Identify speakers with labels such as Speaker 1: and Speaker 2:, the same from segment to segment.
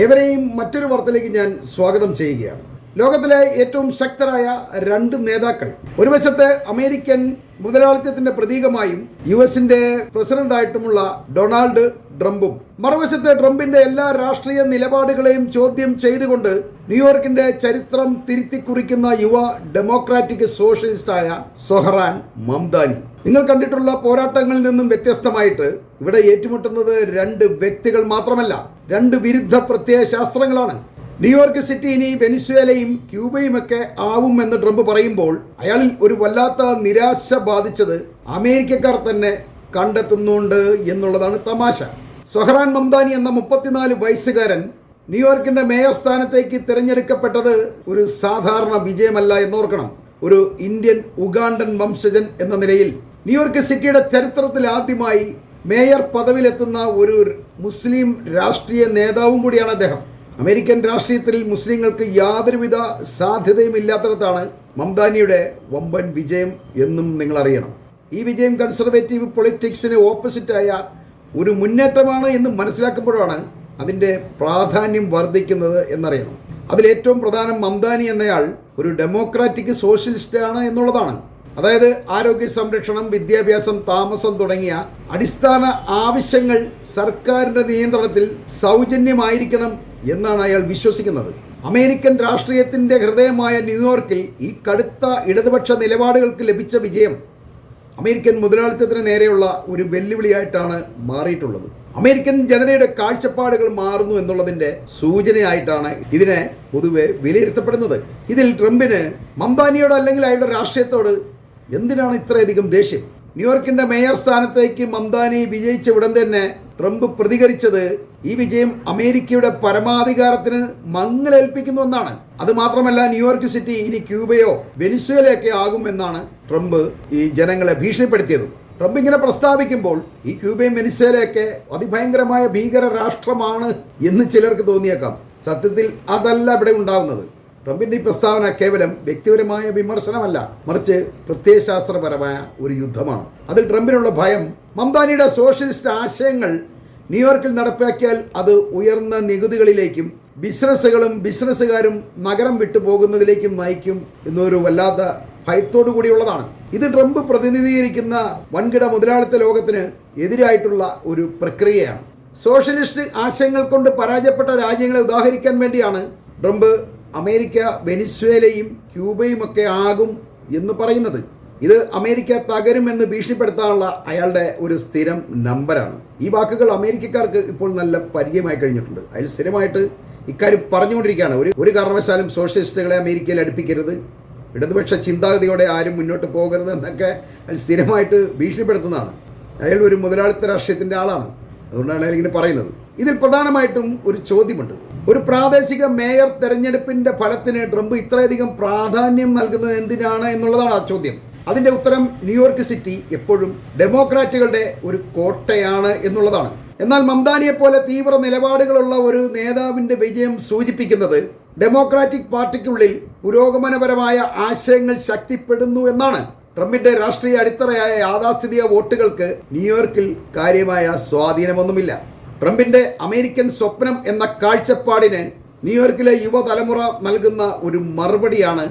Speaker 1: ഏവരെയും മറ്റൊരു വാർത്തയിലേക്ക് ഞാൻ സ്വാഗതം ചെയ്യുകയാണ്. ലോകത്തിലെ ഏറ്റവും ശക്തരായ രണ്ട് നേതാക്കൾ. ഒരു വശത്ത് അമേരിക്കൻ മുതലാളിത്തത്തിന്റെ പ്രതീകമായും യു എസിന്റെ പ്രസിഡന്റായിട്ടുമുള്ള ഡൊണാൾഡ് ട്രംപും മറുവശത്ത് ട്രംപിന്റെ എല്ലാ രാഷ്ട്രീയ നിലപാടുകളെയും ചോദ്യം ചെയ്തുകൊണ്ട് ന്യൂയോർക്കിന്റെ ചരിത്രം തിരുത്തി കുറിക്കുന്ന യുവ ഡെമോക്രാറ്റിക് സോഷ്യലിസ്റ്റായ സൊഹറാൻ മംദാനി. നിങ്ങൾ കണ്ടിട്ടുള്ള പോരാട്ടങ്ങളിൽ നിന്നും വ്യത്യസ്തമായിട്ട് ഇവിടെ ഏറ്റുമുട്ടുന്നത് രണ്ട് വ്യക്തികൾ മാത്രമല്ല രണ്ട് വിരുദ്ധ പ്രത്യയ ശാസ്ത്രങ്ങളാണ്. ന്യൂയോർക്ക് സിറ്റി ഇനി വെനിസ്വേലയും ക്യൂബയും ഒക്കെ ആവും എന്ന് ട്രംപ് പറയുമ്പോൾ അയാളിൽ ഒരു വല്ലാത്ത നിരാശ ബാധിച്ചത് അമേരിക്കക്കാർ തന്നെ കണ്ടെത്തുന്നുണ്ട് എന്നുള്ളതാണ് തമാശ. സൊഹ്റാൻ മംദാനി എന്ന മുപ്പത്തിനാല് വയസ്സുകാരൻ ന്യൂയോർക്കിന്റെ മേയർ സ്ഥാനത്തേക്ക് തിരഞ്ഞെടുക്കപ്പെട്ടത് ഒരു സാധാരണ വിജയമല്ല എന്നോർക്കണം. ഒരു ഇന്ത്യൻ ഉഗാണ്ടൻ വംശജൻ എന്ന നിലയിൽ ന്യൂയോർക്ക് സിറ്റിയുടെ ചരിത്രത്തിൽ ആദ്യമായി മേയർ പദവിയിലെത്തുന്ന ഒരു മുസ്ലിം രാഷ്ട്രീയ നേതാവും കൂടിയാണ് അദ്ദേഹം. അമേരിക്കൻ രാഷ്ട്രീയത്തിൽ മുസ്ലിങ്ങൾക്ക് യാതൊരുവിധ സാധ്യതയും ഇല്ലാത്തിടത്താണ് മംദാനിയുടെ വമ്പൻ വിജയം എന്നും നിങ്ങൾ അറിയണം ഈ വിജയം കൺസർവേറ്റീവ് പൊളിറ്റിക്സിന് ഓപ്പോസിറ്റായ ഒരു മുന്നേറ്റമാണ് എന്ന് മനസ്സിലാക്കുമ്പോഴാണ് അതിന്റെ പ്രാധാന്യം വർദ്ധിക്കുന്നത് എന്നറിയണം. അതിലേറ്റവും പ്രധാനം മംദാനി എന്നയാൾ ഒരു ഡെമോക്രാറ്റിക് സോഷ്യലിസ്റ്റ് ആണ് എന്നുള്ളതാണ്. അതായത് ആരോഗ്യ സംരക്ഷണം വിദ്യാഭ്യാസം താമസം തുടങ്ങിയ അടിസ്ഥാന ആവശ്യങ്ങൾ സർക്കാരിന്റെ നിയന്ത്രണത്തിൽ സൗജന്യമായിരിക്കണം എന്നാണ് അയാൾ വിശ്വസിക്കുന്നത്. അമേരിക്കൻ രാഷ്ട്രീയത്തിന്റെ ഹൃദയമായ ന്യൂയോർക്കിൽ ഈ കടുത്ത ഇടതുപക്ഷ നിലപാടുകൾക്ക് ലഭിച്ച വിജയം അമേരിക്കൻ മുതലാളിത്തത്തിന് നേരെയുള്ള ഒരു വെല്ലുവിളിയായിട്ടാണ് മാറിയിട്ടുള്ളത്. അമേരിക്കൻ ജനതയുടെ കാഴ്ചപ്പാടുകൾ മാറുന്നു എന്നുള്ളതിന്റെ സൂചനയായിട്ടാണ് ഇതിനെ പൊതുവെ വിലയിരുത്തപ്പെടുന്നത്. ഇതിൽ ട്രംപിന് മംദാനിയോട് അല്ലെങ്കിൽ അയാളുടെ രാഷ്ട്രീയത്തോട് എന്തിനാണ് ഇത്രയധികം ദേഷ്യം? ന്യൂയോർക്കിന്റെ മേയർ സ്ഥാനത്തേക്ക് മംദാനി വിജയിച്ച ഉടൻ തന്നെ ട്രംപ് പ്രതികരിച്ചത് ഈ വിജയം അമേരിക്കയുടെ പരമാധികാരത്തിന് മങ്ങലേൽപ്പിക്കുന്നു എന്നാണ്. അത് മാത്രമല്ല ന്യൂയോർക്ക് സിറ്റി ഇനി ക്യൂബയോ വെനിസ്വേലയൊക്കെ ആകുമെന്നാണ് ട്രംപ് ഈ ജനങ്ങളെ ഭീഷണിപ്പെടുത്തിയത്. ട്രംപ് ഇങ്ങനെ പ്രസ്താവിക്കുമ്പോൾ ഈ ക്യൂബയും വെനിസ്വേലയൊക്കെ അതിഭയങ്കരമായ ഭീകര രാഷ്ട്രമാണ് എന്ന് ചിലർക്ക് തോന്നിയേക്കാം. സത്യത്തിൽ അതല്ല ഇവിടെ ഉണ്ടാകുന്നത് ട്രംപിന്റെ ഈ പ്രസ്താവന കേവലം വ്യക്തിപരമായ വിമർശനമല്ല മറിച്ച് പ്രത്യയശാസ്ത്രപരമായ ഒരു യുദ്ധമാണ്. അതിൽ ട്രംപിനുള്ള ഭയം മംതാനിയുടെ സോഷ്യലിസ്റ്റ് ആശയങ്ങൾ ന്യൂയോർക്കിൽ നടപ്പാക്കിയാൽ അത് ഉയർന്ന നികുതികളിലേക്കും ബിസിനസ്സുകളും ബിസിനസ്സുകാരും നഗരം വിട്ടുപോകുന്നതിലേക്കും നയിക്കും എന്നൊരു വല്ലാത്ത ഭയത്തോടു കൂടിയുള്ളതാണ്. ഇത് ട്രംപ് പ്രതിനിധീകരിക്കുന്ന വൻകിട മുതലാളിത്ത ലോകത്തിന് എതിരായിട്ടുള്ള ഒരു പ്രക്രിയയാണ്. സോഷ്യലിസ്റ്റ് ആശയങ്ങൾ കൊണ്ട് പരാജയപ്പെട്ട രാജ്യങ്ങളെ ഉദാഹരിക്കാൻ വേണ്ടിയാണ് ട്രംപ് അമേരിക്ക വെനിസ്വേലയും ക്യൂബയും ഒക്കെ ആകും എന്ന് പറയുന്നത്. ഇത് അമേരിക്ക തകരുമെന്ന് ഭീഷണിപ്പെടുത്താനുള്ള അയാളുടെ ഒരു സ്ഥിരം നമ്പറാണ്. ഈ വാക്കുകൾ അമേരിക്കക്കാർക്ക് ഇപ്പോൾ നല്ല പരിചയമായി കഴിഞ്ഞിട്ടുണ്ട്. അതിൽ സ്ഥിരമായിട്ട് ഇക്കാര്യം പറഞ്ഞുകൊണ്ടിരിക്കുകയാണ്. ഒരു ഒരു കാരണവശാലും സോഷ്യലിസ്റ്റുകളെ അമേരിക്കയിൽ അടുപ്പിക്കരുത്. ഇടതുപക്ഷ ചിന്താഗതിയോടെ ആരും മുന്നോട്ട് പോകരുത് എന്നൊക്കെ സ്ഥിരമായിട്ട് ഭീഷണിപ്പെടുത്തുന്നതാണ്. അയാൾ ഒരു മുതലാളിത്ത രാഷ്ട്രീയത്തിന്റെ ആളാണ്. അതുകൊണ്ടാണ് അയാൾ ഇങ്ങനെ പറയുന്നത്. ഇതിൽ പ്രധാനമായിട്ടും ഒരു ചോദ്യമുണ്ട്. ഒരു പ്രാദേശിക മേയർ തെരഞ്ഞെടുപ്പിന്റെ ഫലത്തിന് ട്രംപ് ഇത്രയധികം പ്രാധാന്യം നൽകുന്നത് എന്തിനാണ് എന്നുള്ളതാണ് ആ ചോദ്യം. അതിന്റെ ഉത്തരം ന്യൂയോർക്ക് സിറ്റി എപ്പോഴും ഡെമോക്രാറ്റുകളുടെ ഒരു കോട്ടയാണ് എന്നുള്ളതാണ്. എന്നാൽ മംദാനിയെ പോലെ തീവ്ര നിലപാടുകളുള്ള ഒരു നേതാവിന്റെ വിജയം സൂചിപ്പിക്കുന്നത് ഡെമോക്രാറ്റിക് പാർട്ടിക്കുള്ളിൽ പുരോഗമനപരമായ ആശയങ്ങൾ ശക്തിപ്പെടുന്നു എന്നാണ്. ട്രംപിന്റെ രാഷ്ട്രീയ അടിത്തറയായ യാഥാസ്ഥിതിക വോട്ടുകൾക്ക് ന്യൂയോർക്കിൽ കാര്യമായ സ്വാധീനമൊന്നുമില്ല. ട്രംപിന്റെ അമേരിക്കൻ സ്വപ്നം എന്ന കാഴ്ചപ്പാടിന് ന്യൂയോർക്കിലെ യുവതലമുറ നൽകുന്ന ഒരു മറുപടിയാണ്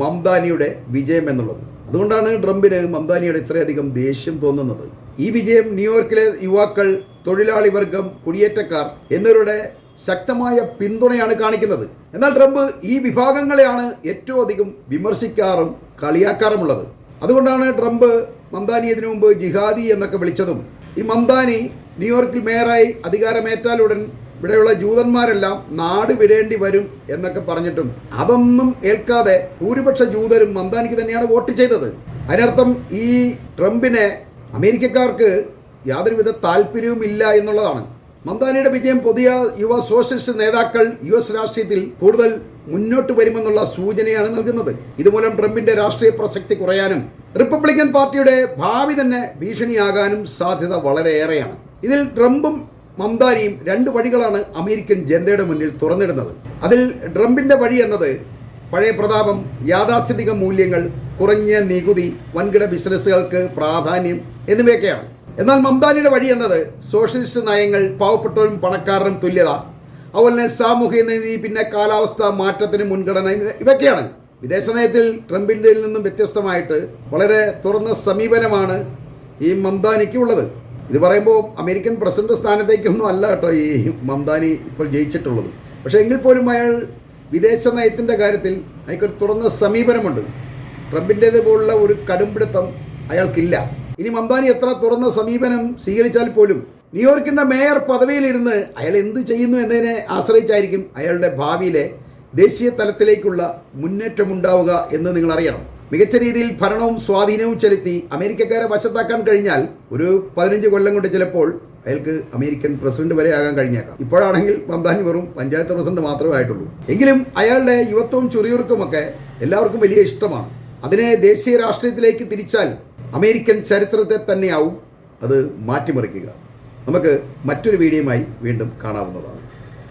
Speaker 1: മംദാനിയുടെ വിജയം എന്നുള്ളത്. അതുകൊണ്ടാണ് ട്രംപിന് മംദാനിയുടെ ഇത്രയധികം ദേഷ്യം തോന്നുന്നത്. ഈ വിജയം ന്യൂയോർക്കിലെ യുവാക്കൾ തൊഴിലാളി വർഗം കുടിയേറ്റക്കാർ എന്നിവരുടെ ശക്തമായ പിന്തുണയാണ് കാണിക്കുന്നത്. എന്നാൽ ട്രംപ് ഈ വിഭാഗങ്ങളെയാണ് ഏറ്റവും അധികം വിമർശിക്കാറും കളിയാക്കാറുമുള്ളത്. അതുകൊണ്ടാണ് ട്രംപ് മംദാനി ഇതിനു മുമ്പ് ജിഹാദി എന്നൊക്കെ വിളിച്ചതും ഈ മംദാനി ന്യൂയോർക്കിൽ മേയറായി അധികാരമേറ്റാലുടൻ ഇവിടെയുള്ള ജൂതന്മാരെല്ലാം നാട് വിടേണ്ടി വരും എന്നൊക്കെ പറഞ്ഞിട്ടും അതൊന്നും ഏൽക്കാതെ ഭൂരിപക്ഷ ജൂതരും മന്ദാനിക്ക് തന്നെയാണ് വോട്ട് ചെയ്തത്. അതിനർത്ഥം ഈ ട്രംപിനെ അമേരിക്കക്കാർക്ക് യാതൊരുവിധ താല്പര്യവും ഇല്ല എന്നുള്ളതാണ്. മംദാനിയുടെ വിജയം പുതിയ യുവ സോഷ്യലിസ്റ്റ് നേതാക്കൾ യു എസ് രാഷ്ട്രീയത്തിൽ കൂടുതൽ മുന്നോട്ട് വരുമെന്നുള്ള സൂചനയാണ് നൽകുന്നത്. ഇതുമൂലം ട്രംപിന്റെ രാഷ്ട്രീയ പ്രസക്തി കുറയാനും റിപ്പബ്ലിക്കൻ പാർട്ടിയുടെ ഭാവി തന്നെ ഭീഷണിയാകാനും സാധ്യത വളരെയേറെയാണ്. ഇതിൽ ട്രംപും മംദാനിയും രണ്ട് വഴികളാണ് അമേരിക്കൻ ജനതയുടെ മുന്നിൽ തുറന്നിടുന്നത്. അതിൽ ട്രംപിന്റെ വഴി എന്നത് പഴയ പ്രതാപം യാഥാസ്ഥിതിക മൂല്യങ്ങൾ കുറഞ്ഞ നികുതി വൻകിട ബിസിനസ്സുകൾക്ക് പ്രാധാന്യം എന്നിവയൊക്കെയാണ്. എന്നാൽ മംതാനിയുടെ വഴി എന്നത് സോഷ്യലിസ്റ്റ് നയങ്ങൾ പാവപ്പെട്ടവരും പണക്കാരനും തുല്യത. അതുപോലെ തന്നെ സാമൂഹിക നീതി പിന്നെ കാലാവസ്ഥ മാറ്റത്തിന് മുൻഗണന ഇവയൊക്കെയാണ് വിദേശ നയത്തിൽ ട്രംപിന്റെ നിന്നും വ്യത്യസ്തമായിട്ട് വളരെ തുറന്ന സമീപനമാണ് ഈ മംതാനിക്ക് ഉള്ളത്. ഇത് പറയുമ്പോൾ അമേരിക്കൻ പ്രസിഡന്റ് സ്ഥാനത്തേക്കൊന്നും അല്ല കേട്ടോ ഈ മംതാനി ഇപ്പോൾ ജയിച്ചിട്ടുള്ളത്. പക്ഷേ എങ്കിൽ പോലും അയാൾ വിദേശ നയത്തിന്റെ കാര്യത്തിൽ അയാൾക്കൊരു തുറന്ന സമീപനമുണ്ട്. ട്രംപിന്റേതുപോലുള്ള ഒരു കടുംപിടുത്തം അയാൾക്കില്ല. ഇനി മംദാനി എത്ര തുറന്ന സമീപനം സ്വീകരിച്ചാൽ പോലും ന്യൂയോർക്കിന്റെ മേയർ പദവിയിലിരുന്ന് അയാൾ എന്ത് ചെയ്യുന്നു എന്നതിനെ ആശ്രയിച്ചായിരിക്കും അയാളുടെ ഭാവിയിലെ ദേശീയ തലത്തിലേക്കുള്ള മുന്നേറ്റം ഉണ്ടാവുക എന്ന് നിങ്ങൾ അറിയണം മികച്ച രീതിയിൽ ഭരണവും സ്വാധീനവും ചെലുത്തി അമേരിക്കക്കാരെ വശത്താക്കാൻ കഴിഞ്ഞാൽ ഒരു പതിനഞ്ച് കൊല്ലം കൊണ്ട് ചിലപ്പോൾ അയാൾക്ക് അമേരിക്കൻ പ്രസിഡന്റ് വരെ ആകാൻ കഴിഞ്ഞേക്കാം. ഇപ്പോഴാണെങ്കിൽ മംദാനി വെറും പഞ്ചായത്ത് പ്രസിഡന്റ് മാത്രമേ ആയിട്ടുള്ളൂ. എങ്കിലും അയാളുടെ യുവത്വവും ചുറിയുറുക്കുമൊക്കെ എല്ലാവർക്കും വലിയ ഇഷ്ടമാണ്. അതിനെ ദേശീയ രാഷ്ട്രീയത്തിലേക്ക് തിരിച്ചാൽ അമേരിക്കൻ ചരിത്രത്തെ തന്നെയാവും അത് മാറ്റിമറിക്കുക. നമുക്ക് മറ്റൊരു വീഡിയോയുമായി വീണ്ടും കാണാവുന്നതാണ്.